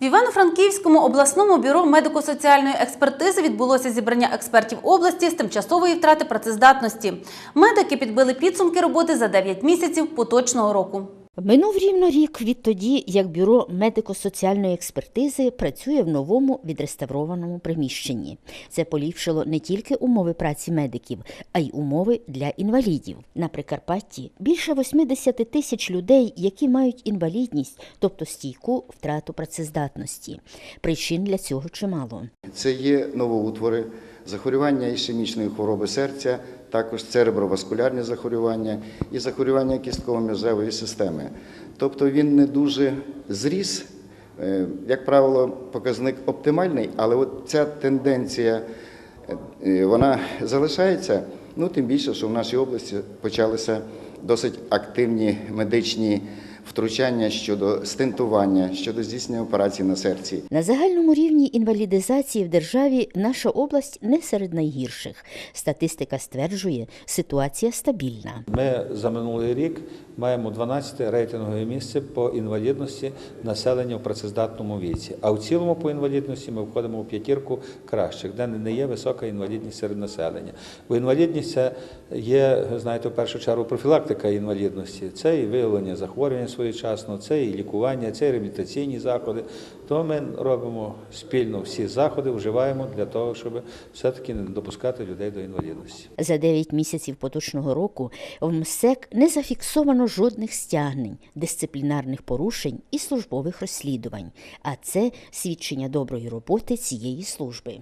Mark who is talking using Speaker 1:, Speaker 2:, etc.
Speaker 1: В Івано-Франківському обласному бюро медико-соціальної експертизи відбулося зібрання експертів області з тимчасової втрати працездатності. Медики підбили підсумки роботи за 9 місяців поточного року.
Speaker 2: Минув рівно рік відтоді, як бюро медико-соціальної експертизи працює в новому відреставрованому приміщенні. Це поліпшило не тільки умови праці медиків, а й умови для інвалідів. На Прикарпатті більше 80 тисяч людей, які мають інвалідність, тобто стійку втрату працездатності. Причин для цього чимало.
Speaker 3: Це є новоутвори, захворювання ішемічної хвороби серця, також цереброваскулярні захворювання і захворювання кістково-м'язевої системи. Тобто він не дуже зріс, е, як правило, показник оптимальний, але от ця тенденція е, вона залишається. Ну тим більше, що в нашій області почалися досить активні медичні втручання щодо стентування, щодо здійснення операцій на серці.
Speaker 2: На загальному рівні інвалідизації в державі наша область не серед найгірших. Статистика стверджує, ситуація стабільна.
Speaker 4: Ми за минулий рік маємо 12 рейтингове місце по інвалідності населення в працездатному віці. А в цілому по інвалідності ми входимо у п'ятірку кращих, де не є висока інвалідність серед населення. Бо інвалідність це є, знаєте, в першу чергу профілактика інвалідності. Це і виявлення захворювань своєчасно, це і лікування, це і реабілітаційні заходи. То ми робимо спільно всі заходи, вживаємо для того, щоб все-таки не допускати людей до інвалідності.
Speaker 2: За 9 місяців поточного року в МСЕК не зафіксовано жодних стягнень, дисциплінарних порушень і службових розслідувань. А це свідчення доброї роботи цієї служби.